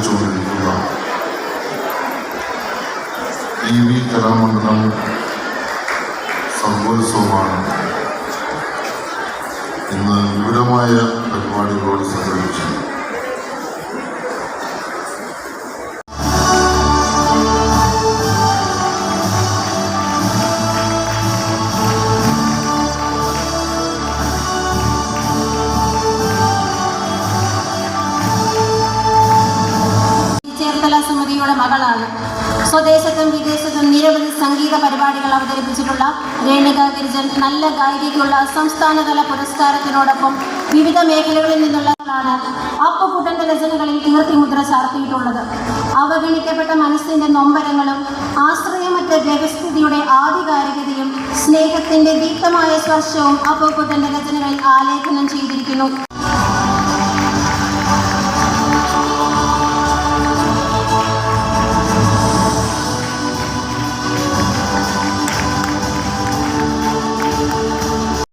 പ്രവർത്തിച്ചുകൊണ്ടിരിക്കുക T V Kalamandalam സംഘോത്സവമാണ് ഇന്ന് വിപുലമായ പരിപാടികളോട് ചേർത്തല മകളാണ്. സ്വദേശത്തും വിദേശത്തും നിരവധി സംഗീത പരിപാടികൾ അവതരിപ്പിച്ചിട്ടുള്ള രേണുക ഗിരിജൻ നല്ല ഗായികയ്ക്കുള്ള സംസ്ഥാനതല പുരസ്കാരത്തിനോടൊപ്പം വിവിധ മേഖലകളിൽ നിന്നുള്ള ആളാണ് അപ്പുകുട്ടന്റെ രചനകളിൽ കീർത്തിമുദ്ര ചാർത്തിയിട്ടുള്ളത്. അവഗണിക്കപ്പെട്ട മനസ്സിന്റെ നൊമ്പരങ്ങളും ആശ്രയമറ്റ വ്യവസ്ഥിതിയുടെ ആധികാരികതയും സ്നേഹത്തിന്റെ ദീപ്തമായ സ്പർശവും അപ്പുകുട്ടന്റെ രചനകളിൽ ആലേഖനം ചെയ്തിരിക്കുന്നു.